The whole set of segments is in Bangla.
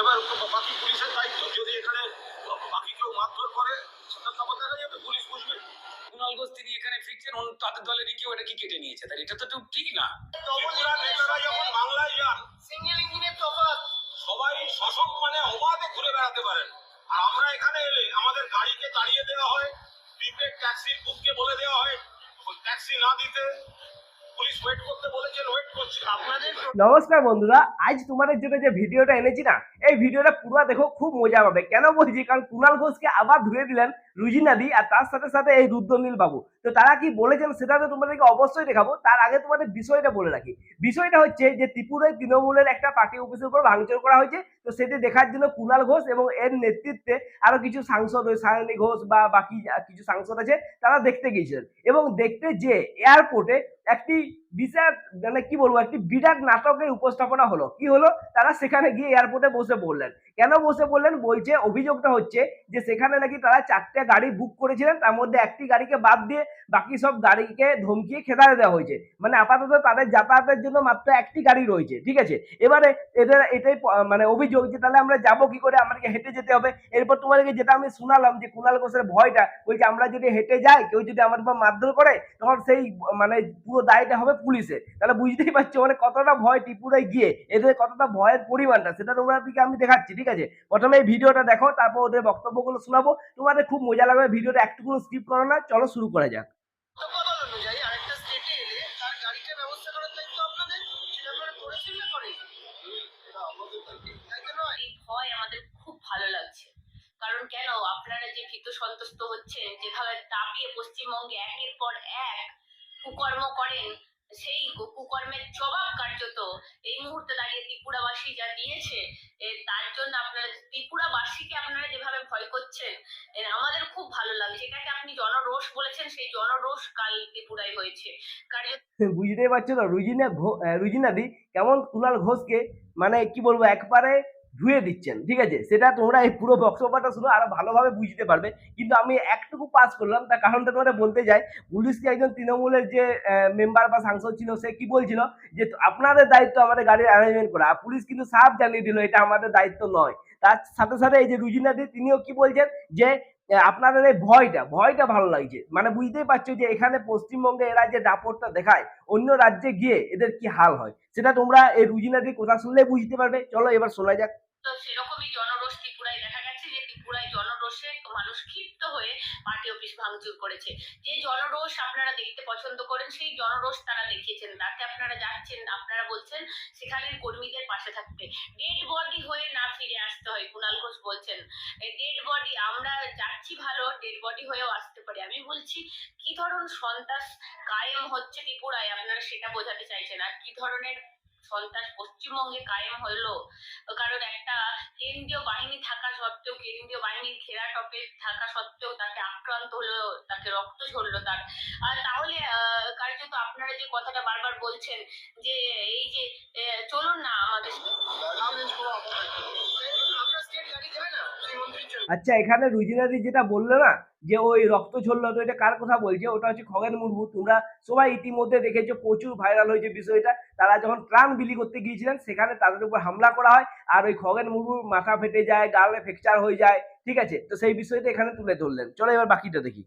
এবার বাকি পুলিশের দায়িত্ব যদি এখানে বাকি কেউ মারধর করে সেটা দেখা যাবে পুলিশ বুঝবে কুণাল ঘোষ তিনি এখানে ফিরছেন তাদের দলেরই কেউ এটা কি কেটে নিয়েছে? তাহলে এটা তো ঠিক না। যখন বাংলায় যান সিঙ্গেল ইঞ্জিনের তফাৎ। সবাই সসম্মানে অবাধে ঘুরে বেড়াতে পারেন। আর আমরা এখানে এলে আমাদের গাড়িকে তাড়িয়ে দেওয়া হয় প্রিপেড ট্যাক্সির বুককে বলে দেওয়া হয়। ট্যাক্সি না দিতে নমস্কার বন্ধুরা, আজ তোমাদের জন্য যে ভিডিওটা এনেছি না, এই ভিডিওটা পুরো দেখো, খুব মজা পাবে। কেন বলছি? কারণ কুণাল ঘোষকে আবার ধুয়ে দিলেন রুজিনাদি আর তার সাথে সাথে এই রুদ্রনীল বাবু তো তারা কি বলেছেন সেটা তো তোমাদেরকে অবশ্যই দেখাবো। তার আগে তোমাদের বিষয়টা বলে রাখি। বিষয়টা হচ্ছে যে ত্রিপুরায় তৃণমূলের একটা পার্টি অফিসের উপর ভাঙচুর করা হয়েছে। তো সেটি দেখার জন্য কুনাল ঘোষ এবং এর নেতৃত্বে আরও কিছু সাংসদ সায়নী ঘোষ বা বাকি কিছু সাংসদ আছে, তারা দেখতে গিয়েছিলেন। এবং দেখতে যে এয়ারপোর্টে একটি বিশাল মানে কি বলব, একটি বিরাট নাটকের উপস্থাপনা হলো। কি হলো? তারা সেখানে গিয়ে এয়ারপোর্টে বসে পড়লেন। কেন বসে পড়লেন? বলছে অভিযোগটা হচ্ছে যে সেখানে নাকি তারা চারটে গাড়ি বুক করেছিলেন, তার মধ্যে একটি গাড়িকে বাদ দিয়ে বাকি সব গাড়িকে ধমকিয়ে খেদারে দেওয়া হয়েছে। মানে আপাতত তাদের যাতায়াতের জন্য মাত্র একটি গাড়ি রয়েছে, ঠিক আছে? এবারে এদের এটাই মানে অভিযোগ যে তাহলে আমরা যাব কি করে? আমাদেরকে হেঁটে যেতে হবে। এরপর তোমাদেরকে যেটা আমি শোনালাম যে কুণাল ঘোষের ভয়টা, বলছে আমরা যদি হেঁটে যাই, কেউ যদি আমার মারধর করে, তখন সেই মানে পুরো দায়টা হবে পুলিশের। তাহলে বুঝতেই পারছ মানে কতটা ভয় ত্রিপুরায় গিয়ে এদের কতটা ভয়ের পরিমাণটা সেটা তোমাদেরকে আমি দেখাচ্ছি ঠিক আছে? প্রথমে এই ভিডিওটা দেখো তারপর ওদের বক্তব্যগুলো শোনাবো। তোমাদের খুব মজা লাগবে ভিডিওটা একটুকুনো স্কিপ করো না চলো শুরু করা যাক। প্রটোকল আরেকটা স্টেটে এলে গাড়িটা ব্যবস্থা করার দায়িত্ব আপনাদের? সেটা আপনারা করেছেন না করেন তাই তো নয়। এই ভয় আমাদের খুব ভালো লাগছে। কারণ কেন? আপনারা যে ভীত সন্তুষ্ট হচ্ছেন যেভাবে দাপিয়ে পশ্চিমবঙ্গে একের পর এক কুকর্ম করেন সেই কুকর্মের জবাব কার্যত এই মুহূর্তে দাঁড়িয়ে ত্রিপুরাবাসী যা দিয়েছে তার জন্য আপনারা ত্রিপুরাবাসীকে আপনারা যেভাবে ভয় করছেন আমাদের খুব ভালো লাগছে। এটাকে আপনি জনরোষ বলেছেন, সেই জনরোষ কাল ত্রিপুরায় হয়েছে। বুঝতেই পারছ না রুজিনা রুজিনাদি কেমন কুনাল ঘোষকে মানে কি বলব, একবারে ধুয়ে দিচ্ছেন, ঠিক আছে? সেটা তোমরা এই পুরো বক্তব্যটা শুনো আরও ভালোভাবে বুঝতে পারবে। কিন্তু আমি একটুকু পাস করলাম, তার কারণটা তোমাদের বলতে যাই পুলিশকে একজন তৃণমূলের যে মেম্বার বা সাংসদ ছিল, সে কি বলছিল? যে আপনাদের দায়িত্ব আমাদের গাড়ির অ্যারেঞ্জমেন্ট করা। পুলিশ কিন্তু সাফ জানিয়ে দিল, এটা আমাদের দায়িত্ব নয়। তার সাথে সাথে এই যে রুজিনাদি তিনিও কি বলছেন? যে আপনাদের এই ভয়টা ভয়টা ভালো লাগছে। মানে বুঝতেই পারছ যে এখানে পশ্চিমবঙ্গে এরা যে দাপটটা দেখায়, অন্য রাজ্যে গিয়ে এদের কি হাল হয়? সেটা তোমরা এই রুজিনাদির কথা শুনলে বুঝতে পারবে। চলো এবার শোনা যাক। তো সেরকমই জনরোষ ত্রিপুরায় দেখা গেছে যে ত্রিপুরায় জনরোষে মানুষ ক্ষিপ্ত হয়ে পার্টি অফিস ভাঙচুর করেছে। যে জনরোষ আপনারা দেখতে পছন্দ করেন, সেই জনরোষ তারা দেখিয়েছেন। তাতে আপনারা যাচ্ছেন, আপনারা বলছেন, সেখানের কর্মীদের পাশে থাকতে ডেড বডি হয়ে না ফিরে আসতে হয় কুণাল ঘোষ বলছেন। ডেড বডি আমরা যাচ্ছি ভালো ডেড বডি হয়েও আসতে পারি। আমি বলছি, কি ধরন সন্ত্রাস কায়েম হচ্ছে ত্রিপুরায় আপনারা সেটা বোঝাতে চাইছেন। আর কি ধরনের সন্ত্রাস পশ্চিমবঙ্গে কায়েম হলো কারণ একটা কেন্দ্রীয় বাহিনী থাকা সত্ত্বেও কেন্দ্রীয় বাহিনীর ঘেরা টপে থাকা সত্ত্বেও তাকে আক্রান্ত হলো তাকে রক্ত ঝরলো তার। আর তাহলে আহ, কার্যত আপনারা যে কথাটা বারবার বলছেন যে আহ, চলুন না আমাদের সাথে। আপনার স্টেট গাড়ি দেবে না সেই মন্ত্রীর জন্য আচ্ছা এখানে রুজিনাদি যেটা বলল না, যে ওই রক্ত ঝরলো, তো এটা কার কথা বলছে? ওটা হচ্ছে খগেন মুর্মু। তোমরা সবাই ইতিমধ্যে দেখেছ, প্রচুর ভাইরাল হয়েছে বিষয়টা। তারা যখন ত্রাণ বিলি করতে গিয়েছিলেন, সেখানে তাদের উপর হামলা করা হয়, আর ওই খগেন মুর্মুর মাথা ফেটে যায়, গালে ফ্র্যাকচার হয়ে যায়, ঠিক আছে? তো সেই বিষয়টা এখানে তুলে ধরলেন। চলো এবার বাকিটা দেখি।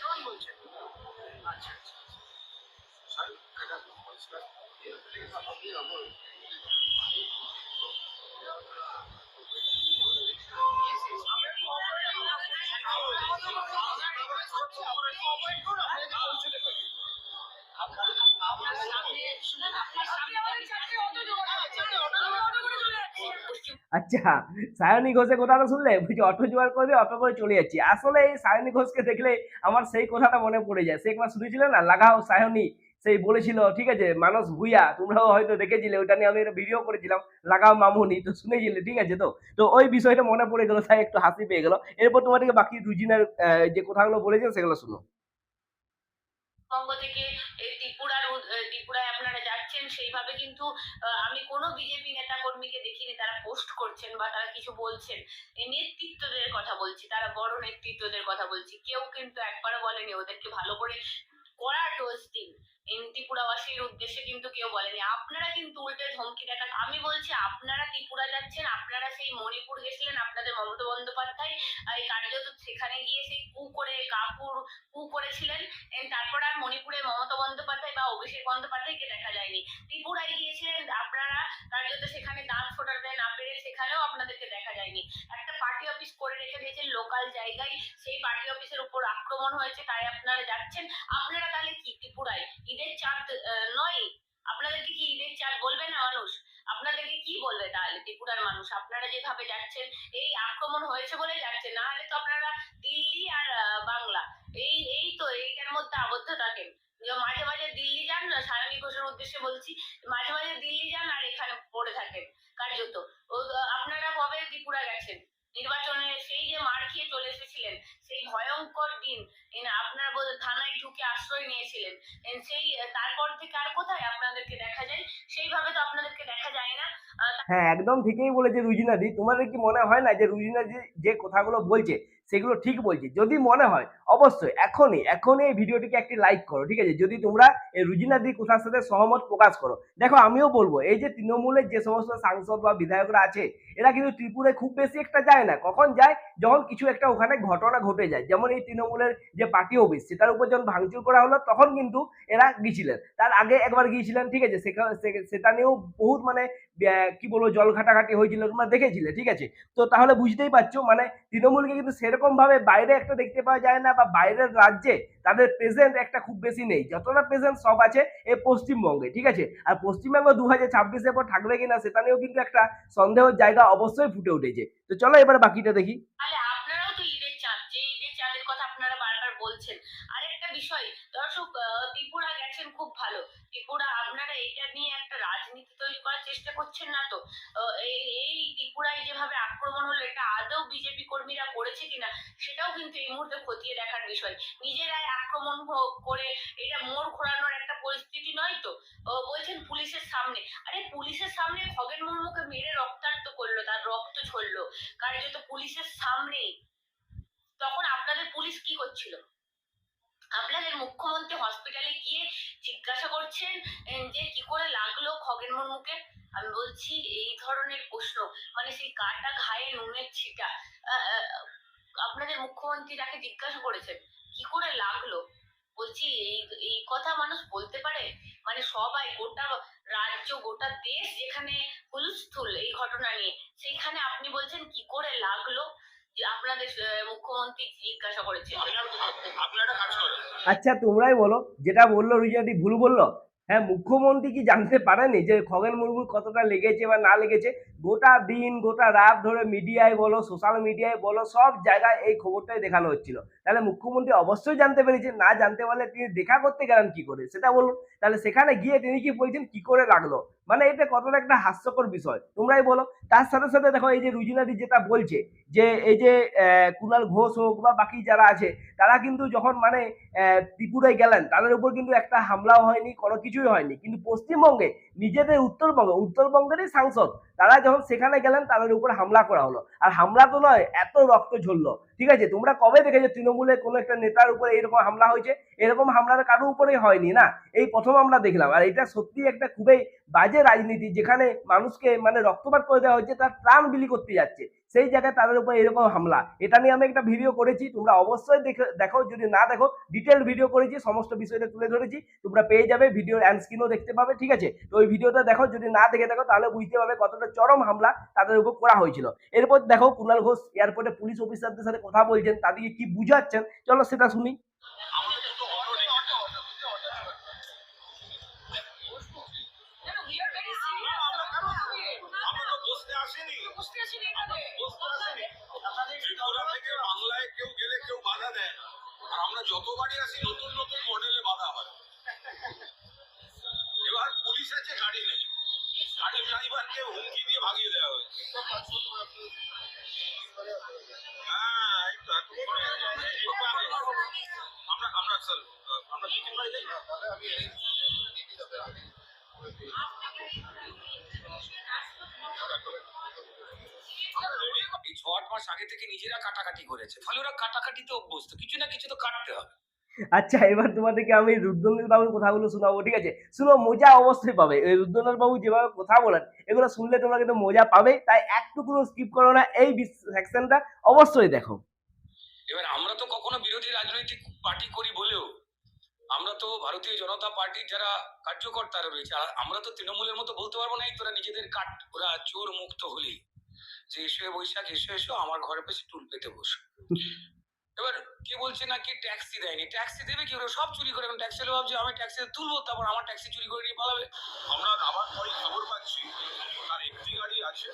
ড্রোন বলছেন আচ্ছা। আচ্ছা সায়নী ঘোষের কথাটা শুনলে? বুঝছি অটো জোগাড় করবে, অটো করে চলে যাচ্ছি। আসলে এই সায়নী ঘোষকে দেখলে আমার সেই কথাটা মনে পড়ে যায়। সে একবার শুনেছিল না? লাগাও সায়নী। সেই বলেছিল, ঠিক আছে, মানস ভুইয়া, তোমরাও হয়তো দেখেছিলে ওটা নিয়ে আমি ভিডিও করেছিলাম, লাগাও মামুনি। তো শুনেছিলে, ঠিক আছে তো? তো ওই বিষয়টা মনে পড়ে গেলো, তাই একটু হাসি পেয়ে গেলো। এরপর তোমাদেরকে বাকি রুজিনার যে কথাগুলো বলেছেন সেগুলো শুনো। বঙ্গ থেকে ত্রিপুরার ত্রিপুরায় আপনারা যাচ্ছেন, সেইভাবে কিন্তু আমি কোনো বিজেপি নেতা কর্মীকে দেখিনি, তারা পোস্ট করছেন বা তারা কিছু বলছেন। নেতৃত্বদের কথা বলছি, তারা বড় নেতৃত্বদের কথা বলছি। কেউ কিন্তু একবারও বলেনি, ওদেরকে ভালো করে কড়া ইন ত্রিপুরাবাসীর উদ্দেশ্যে কিন্তু কেউ বলেনি। আপনারা কিন্তু উল্টে ধমকি দেখান। আমি বলছি, আপনারা ত্রিপুরা যাচ্ছেন, আপনারা সেই মণিপুর গেছিলেন, আপনাদের মমতা বন্দ্যোপাধ্যায় এই কার্যত সেখানে গিয়ে সেই কু করে কাকুর কু করেছিলেন। তারপর আর মণিপুরে মমতা বন্দ্যোপাধ্যায় বা অভিষেক বন্দ্যোপাধ্যায়কে দেখা যায়নি। ত্রিপুরায় গিয়েছিলেন, আপনারা কার্যত সেখানে দাঁত ফোটাতে না পেরে সেখানেও আপনাদেরকে দেখা যায়নি। একটা পার্টি অফিস করে রেখে দিয়েছেন লোকাল জায়গায়। সেই পার্টি অফিসের উপর আক্রমণ হয়েছে তাই আপনারা যাচ্ছেন। আপনারা তাহলে কি ত্রিপুরায়? ঈদের চাঁদ নয়? আপনাদেরকে কি ঈদের চাঁদ বলবে না মানুষ? আপনাদেরকে কি বলবে তাহলে ত্রিপুরার মানুষ? আপনারা যেভাবে যাচ্ছেন, এই আক্রমণ হয়েছে বলে যাচ্ছেন। না হলে তো আপনারা দিল্লি আর বাংলা। এই এই তো, এইটার মধ্যে আবদ্ধ থাকেন। মাঝে মাঝে দিল্লি যান সায়নী ঘোষের উদ্দেশ্যে বলছি, মাঝে মাঝে দিল্লি যান আর এখানে পড়ে থাকেন। কার্যত ও আপনারা কবে ত্রিপুরা গেছেন নির্বাচনে সেই যে মার খেয়ে চলে এসেছিলেন সেই ভয়ঙ্কর দিন এন আপনারা বোধ থানায় ঢুকে আশ্রয় নিয়েছিলেন এন সেই আহ, তারপর থেকে আর কোথায় আপনাদেরকে দেখা যায় সেইভাবে তো আপনাদেরকে দেখা যায় না আহ, হ্যাঁ একদম ঠিকই বলেছে রুজিনাদি। তোমাদের কি মনে হয় না যে রুজিনাদি যে কথাগুলো বলছে, সেগুলো ঠিক বলছে? যদি মনে হয়, অবশ্যই এখনই এখনই এই ভিডিওটিকে একটি লাইক করো, ঠিক আছে? যদি তোমরা এই রুজিনাদি কথার সাথে সহমত প্রকাশ করো। দেখো, আমিও বলব, এই যে তৃণমূলের যে সমস্ত সাংসদ বা বিধায়করা আছে, এরা কিন্তু ত্রিপুরে খুব বেশি একটা যায় না। কখন যায়? যখন কিছু একটা ওখানে ঘটনা ঘটে যায়, যেমন এই তৃণমূলের যে পার্টি অফিস, সেটার উপর যখন ভাঙচুর করা হলো, তখন কিন্তু এরা গিয়েছিলেন। তার আগে একবার গিয়েছিলেন, ঠিক আছে? সেটা নিয়েও বহুত মানে কি বলব, জল ঘাটাঘাটি হয়েছিল, তোমরা দেখেছিলে, ঠিক আছে? তো তাহলে বুঝতেই পারছ মানে তৃণমূলকে কিন্তু সেরকম ভাবে বাইরে একটা দেখতে পাওয়া যায় না বা বাইরের রাজ্যে তাদের প্রেজেন্ট একটা খুব বেশি নেই। যতটা প্রেজেন্ট সব আছে এই পশ্চিমবঙ্গে, ঠিক আছে? আর পশ্চিমবঙ্গ দু হাজার ছাব্বিশের পর থাকবে কিনা, সেটা নিয়েও কিন্তু একটা সন্দেহের জায়গা অবশ্যই ফুটে উঠেছে। তো চলো এবার বাকিটা দেখি। বিষয়। দর্শক ত্রিপুরা গেছেন খুব ভালো। ত্রিপুরা, আপনারা এটা নিয়ে একটা রাজনীতি তৈরি করার চেষ্টা করছেন না তো? এই এই ত্রিপুরায় যেভাবে আক্রমণ হলো, এটা আদৌ বিজেপি কর্মীরা করেছে কিনা, সেটাও কিন্তু এই মুহূর্তে খতিয়ে দেখার বিষয়। নিজেরাই আক্রমণ করে এটা মোড় ঘোরানোর একটা পরিস্থিতি নয় তো? বলছেন পুলিশের সামনে। আরে, পুলিশের সামনে খগেন মুর্মুকে মেরে রক্তাক্ত করল, তার রক্ত ঝরলো। কার্যত পুলিশের সামনেই। তখন আপনাদের পুলিশ কি করছিল? আপনাদের মুখ্যমন্ত্রী হসপিটালে গিয়ে জিজ্ঞাসা করছেন যে কি করে লাগল খগেন মুর্মুকে? আমি বলছি, এই ধরনের প্রশ্ন। মানে সেই কাটা ঘায়ে নুনের ছিটা। আপনাদের মুখ্যমন্ত্রী তাকে জিজ্ঞাসা করেছেন, কি করে লাগল? বলছি, এই এই কথা মানুষ বলতে পারে? মানে সবাই, গোটা রাজ্য, গোটা দেশ যেখানে হুলস্থুল এই ঘটনা নিয়ে সেইখানে আপনি বলছেন, কি করে লাগল? আপনাদের মুখ্যমন্ত্রী জিজ্ঞাসা করেছে। আচ্ছা তোমরাই বলো। যেটা বলল রুজিনাদি ভুল বলল? হ্যাঁ মুখ্যমন্ত্রী কি জানতে পারেনি যে খগেন মুর্মুর কতটা লেগেছে বা না লেগেছে? গোটা দিন গোটা রাত ধরে মিডিয়ায় বলো সোশ্যাল মিডিয়ায় বলো সব জায়গায় এই খবরটাই দেখানো হচ্ছিল। তাহলে মুখ্যমন্ত্রী অবশ্যই জানতে পেরেছে না জানতে পারলে তিনি দেখা করতে গেলেন কি করে? সেটা বলুন। তাহলে সেখানে গিয়ে তিনি কি বলছেন কি করে লাগল? মানে এটা কতটা একটা হাস্যকর বিষয়। তোমরাই বলো। তার সাথে সাথে দেখো এই যে রুজিনাদি যেটা বলছে, যে এই যে কুণাল ঘোষ হোক বা বাকি যারা আছে, তারা কিন্তু যখন মানে ত্রিপুরায় গেলেন, তাদের উপর কিন্তু একটা হামলাও হয়নি, কোনো কিছুই হয়নি। কিন্তু পশ্চিমবঙ্গে, নিজেদের উত্তরবঙ্গে, উত্তরবঙ্গেরই সাংসদ, তারা যখন সেখানে গেলেন, তাদের উপর হামলা করা হলো। আর হামলা তো নয়, এত রক্ত ঝরলো। ঠিক আছে? তোমরা কবে দেখেছ তৃণমূলের কোনো একটা নেতার উপরে এরকম হামলা হয়েছে? এরকম হামলার কারও উপরে হয়নি, না? এই প্রথম আমরা দেখলাম। আর এটা সত্যি একটা খুবই বাজে রাজনীতি যেখানে মানুষকে মানে রক্তপাত করে দেওয়া হচ্ছে তার প্রাণ বিলি করতে যাচ্ছে। সেই জায়গায় তাদের উপর এরকম হামলা। এটা নিয়ে আমি একটা ভিডিও করেছি, তোমরা অবশ্যই দেখে দেখো, যদি না দেখো ডিটেল ভিডিও করেছি, সমস্ত বিষয়টা তুলে ধরেছি, তোমরা পেয়ে যাবে ভিডিওর অ্যান্ড স্ক্রিনও দেখতে পাবে, ঠিক আছে? তো ওই ভিডিওটা দেখো, যদি না দেখে দেখো তাহলে বুঝতে পারবে কতটা চরম হামলা তাদের উপর করা হয়েছিল। এরপর দেখো কুণাল ঘোষ এয়ারপোর্টে পুলিশ অফিসারদের সাথে কথা বলছেন, তাদেরকে কি বুঝাচ্ছেন? চলো সেটা শুনি আমাদের তো অটো রেখেছে আমরা তো বসতে আসিনি বসতে আসিনি ত্রিপুরা থেকে বাংলায় কেউ গেলে কেউ বাধা দেয় না। আর আমরা যতবারই আসি, নতুন নতুন মডেলে বাধা হয়। এবার পুলিশ আছে গাড়ি নেই গাড়ি ড্রাইভারকে হুমকি দিয়ে ভাগিয়ে দেওয়া হয়েছে। হ্যাঁ ফ্রাই দেই এই ছ আট মাস আগে থেকে নিজেরা কাটাকাটি করেছে। তাহলে ওরা কাটাকাটিতে অভ্যস্ত। কিছু না কিছু তো কাটতে হবে। আচ্ছা এবার তোমাদেরকে আমি রুদ্রনীল বাবুর কথাগুলো শোনাবো ঠিক আছে? শুনো মজা অবশ্যই পাবে। এই রুদ্রনীল বাবু যেভাবে কথা বলেন এগুলো শুনলে তোমরা কিন্তু মজা পাবে। তাই একটুকুনো স্কিপ করো না এই সেকশনটা অবশ্যই দেখো। এবার আমরা তো কখনো বিরোধী রাজনৈতিক পার্টি করি বলেও আমরা তো ভারতীয় জনতা পার্টির যারা কার্যকর্তারা রয়েছে আমরা তো তৃণমূলের মতো বলতে পারব না তোরা নিজেদের কাট ওরা চোর মুক্ত হলেই যে এসো বৈশাখ এসো এসো আমার ঘরে পাশে টুল পেতে বসো। এবার কে বলছে না কি ট্যাক্সি দেয়নি? ট্যাক্সি দেবে কি ওরা? সব চুরি করে এখন ট্যাক্সি হলে ভাবছে আমি ট্যাক্সি তুলবো তারপর আমার ট্যাক্সি চুরি করে নিয়ে পালাবে। আমরা আবার পরে খবর পাচ্ছি তার একটি গাড়ি আছে।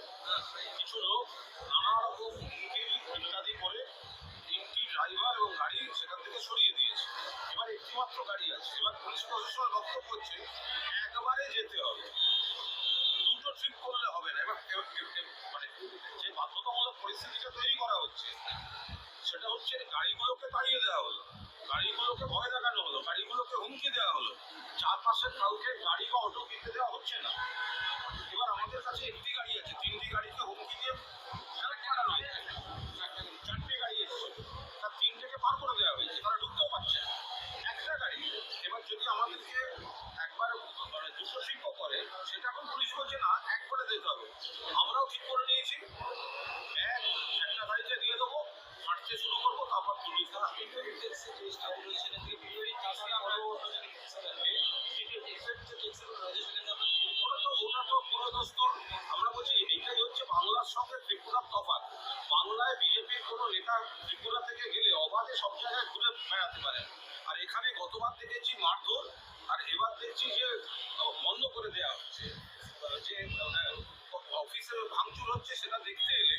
কিছু লোক নানা রকম হুমকি ইত্যাদি করে তিনটি ড্রাইভার এবং গাড়ি সেখান থেকে সরিয়ে দিয়েছে এবার একটি মাত্র গাড়ি আছে এবার পুলিশ প্রশাসন বক্তব্য হচ্ছে একবারে যেতে হবে। দুটো ট্রিপ করলে হবে না। এবার- মানে যে বাধ্যতামূলক পরিস্থিতিটা তৈরি করা হচ্ছে, সেটা হচ্ছে গাড়িগুলোকে তাড়িয়ে দেওয়া হলো। গাড়িগুলোকে ভয় দেখানো হলো। গাড়িগুলোকে হুমকি দেওয়া হলো। চারপাশের কাউকে গাড়ি বা অটো কিনতে দেওয়া হচ্ছে না। এবার আমাদের কাছে একটি গাড়ি আছে। তিনটি গাড়িকে হুমকি দিয়ে ফেরত পাঠানো হয়েছে চারটে গাড়ি এসেছে তার তিনটেকে পার করে দেওয়া হয়েছে তারা ঢুকতেও পারছে না একটা গাড়ি এবার যদি আমাদেরকে একবার মানে দুশো শিল্প করে সেটা এখন পুলিশ বলছে না এক করে দিতে হবে আমরাও ঠিক করে নিয়েছি এক একটা গাড়িতে দিয়ে দেবো হাঁটতে শুরু করব তারপর পুলিশ ওটা তো পুরো দোস্তর আমরা বলছি এইটাই হচ্ছে বাংলার সঙ্গে ত্রিপুরার তফাৎ। বাংলায় বিজেপির কোনো নেতা ত্রিপুরা থেকে গেলে অবাধে সব জায়গায় ঘুরে বেড়াতে পারেন। আর এখানে গতবার দেখেছি মারধর আর এবার দেখছি যে বন্ধ করে দেওয়া হচ্ছে। যে আহ, অফিসে ভাঙচুর হচ্ছে সেটা দেখতে এলে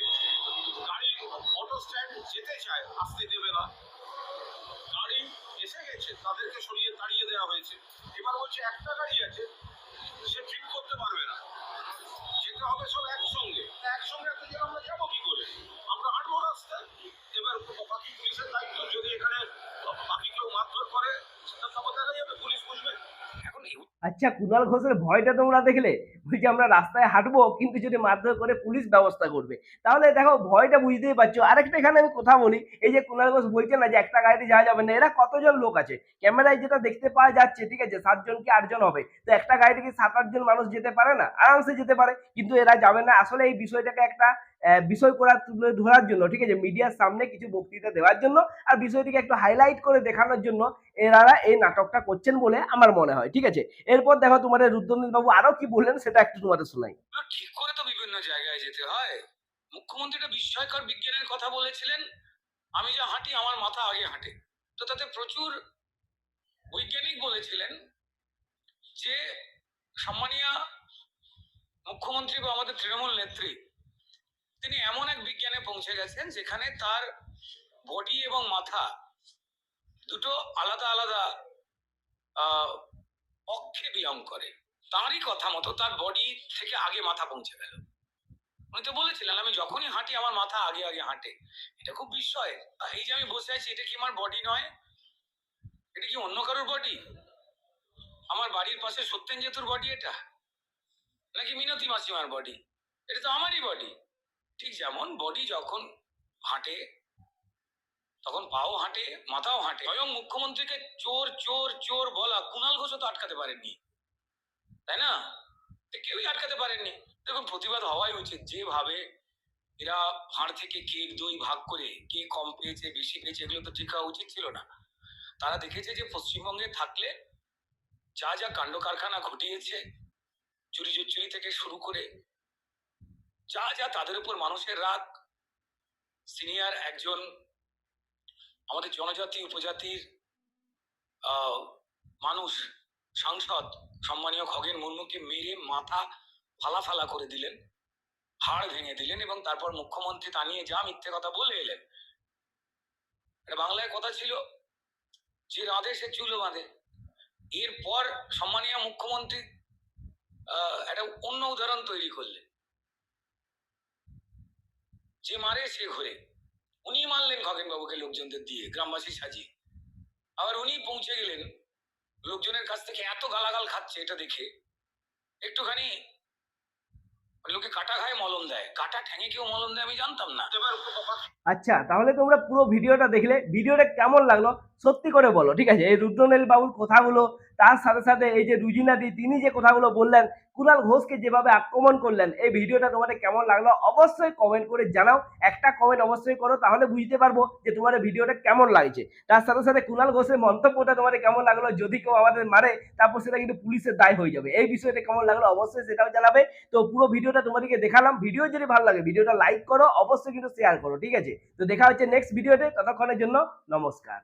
গাড়ি অটো স্ট্যান্ড যেতে চায় আসতে দেবে না। গাড়ি এসে গেছে তাদেরকে সরিয়ে তাড়িয়ে দেওয়া হয়েছে। এবার বলছে একটা গাড়ি আছে সে ঠিক করতে পারবে না। একসঙ্গে আমরা কি করে? আমরা হাঁটবো এবার বাকি পুলিশের দায়িত্ব, যদি এখানে বাকি কেউ মারধর করে, সেটা দেখা যাবে, পুলিশ বুঝবে এখন আচ্ছা কুণাল ঘোষের ভয়টা তোমরা দেখলে? বলছি আমরা রাস্তায় হাঁটবো, কিন্তু যদি মারধর করে পুলিশ ব্যবস্থা করবে। তাহলে দেখো, ভয়টা বুঝতেই পারছ। আরেকটা এখানে আমি কথা বলি, এই যে কুণাল ঘোষ বলছে না যে একটা গাড়িতে যাওয়া যাবে না, এরা কতজন লোক আছে? ক্যামেরায় যেটা দেখতে পাওয়া যাচ্ছে, ঠিক আছে, সাতজন কি আটজন হবে? তো একটা গাড়িতে কি সাত আটজন মানুষ যেতে পারে না? আরামসে যেতে পারে, কিন্তু এরা যাবে না। আসলে এই বিষয়টাকে একটা বিষয় করা তুলে ধরার জন্য, ঠিক আছে, মিডিয়ার সামনে কিছু বক্তৃতা দেওয়ার জন্য আর বিষয়টিকে একটু হাইলাইট করে দেখানোর জন্য এনারা এই নাটকটা করছেন বলে আমার মনে হয়, ঠিক আছে? এরপর দেখো তোমাদের রুদ্রনীল বাবু আরও কি বললেন সেটা একটু তোমাদের শোনাই ঠিক করে তো বিভিন্ন জায়গায় যেতে হয়? মুখ্যমন্ত্রী একটা বিস্ময়কর বিজ্ঞানের কথা বলেছিলেন, আমি যা হাঁটি আমার মাথা আগে হাঁটে। তো তাতে প্রচুর বৈজ্ঞানিক বলেছিলেন যে সম্মানীয় মুখ্যমন্ত্রী বা আমাদের তৃণমূল নেত্রী, তিনি এমন এক বিজ্ঞানে পৌঁছে গেছেন যেখানে তার বডি এবং মাথা দুটো আলাদা আলাদা অক্ষে বিলং করে। তারই কথা মতো তার বডি থেকে আগে মাথা পৌঁছে গেল। উনি তো বলেছিলেন আমি যখনই হাঁটি আমার মাথা আগে আগে হাঁটে। এটা খুব বিস্ময়। এই যে আমি বসে আছি, এটা কি আমার বডি নয়? এটা কি অন্য কারোর বডি আমার বাড়ির পাশে সত্যেন জেতুর বডি এটা? নাকি মিনতি মাসিমার বডি এটা তো আমারই বডি ঠিক যেমন বডি যখন হাঁটে, তখন পাও হাঁটে, মাথাও হাঁটে। স্বয়ং মুখ্যমন্ত্রীকে চোর চোর চোর বলা কুণাল ঘোষও তো আটকাতে পারেননি। তাই না? কেউই আটকাতে পারেননি। দেখুন, প্রতিবাদ হওয়াই উচিত। যেভাবে এরা ভাঁড় থেকে কেক, দই ভাগ করে, কে কম পেয়েছে, বেশি পেয়েছে, এগুলো তো ঠিক হওয়া উচিত ছিল না। তারা দেখেছে যে, পশ্চিমবঙ্গে থাকলে যা যা কাণ্ড কারখানা ঘটিয়েছে, চুরি চুরি থেকে শুরু করে, যা যা তাদের উপর মানুষের রাগ, সিনিয়র একজন আমাদের জনজাতি, উপজাতির মানুষ, সাংসদ সম্মানীয় খগেন মুর্মুকে মেরে মাথা ফালা ফালা করে দিলেন হাড় ভেঙে দিলেন এবং তারপর মুখ্যমন্ত্রী তা নিয়ে যা মিথ্যে কথা বলে এলেন। এটা বাংলায় কথা ছিল যে রাঁধে সে চুলো বাঁধে। এরপর সম্মানীয় মুখ্যমন্ত্রী আহ, একটা অন্য উদাহরণ তৈরি করলেন। যে মারে সে ঘোরে। উনি মারলেন খগেন বাবুকে লোকজনদের দিয়ে গ্রামবাসী সাজিয়ে। আবার উনি পৌঁছে গেলেন। লোকজনের কাছ থেকে এত গালাগাল খাচ্ছে এটা দেখে একটুখানি লোকে কাটা খায় মলম দেয়। কাটা ঠেঙে কেউ মলম দেয় আমি জানতাম না। আচ্ছা তাহলে তোমরা পুরো ভিডিওটা দেখলে ভিডিওটা কেমন লাগল সত্যি করে বলো ঠিক আছে? এই রুদ্রনীল বাবুর কথাগুলো তার সাথে সাথে এই যে রুজিনাদি তিনি যে কথাগুলো বললেন কুণাল ঘোষকে যেভাবে আক্রমণ করলেন, এই ভিডিওটা তোমাদের কেমন লাগল অবশ্যই কমেন্ট করে জানাও। একটা কমেন্ট অবশ্যই করো, তাহলে বুঝতে পারব যে তোমাদের ভিডিওটা কেমন লাগছে। তার সাথে সাথে কুণাল ঘোষের মন্তব্যটা তোমাদের কেমন লাগল, যদি কেউ আমাদের মারে, তারপর সেটা কিন্তু পুলিশের দায় হয়ে যাবে। এই বিষয়টা কেমন লাগল অবশ্যই সেটাও জানাবে। তো পুরো ভিডিওটা তোমাদেরকে দেখালাম। ভিডিও যদি ভালো লাগে, ভিডিওটা লাইক করো, অবশ্যই কিন্তু শেয়ার করো, ঠিক আছে? তো দেখা হচ্ছে নেক্সট ভিডিওতে ততক্ষণের জন্য নমস্কার।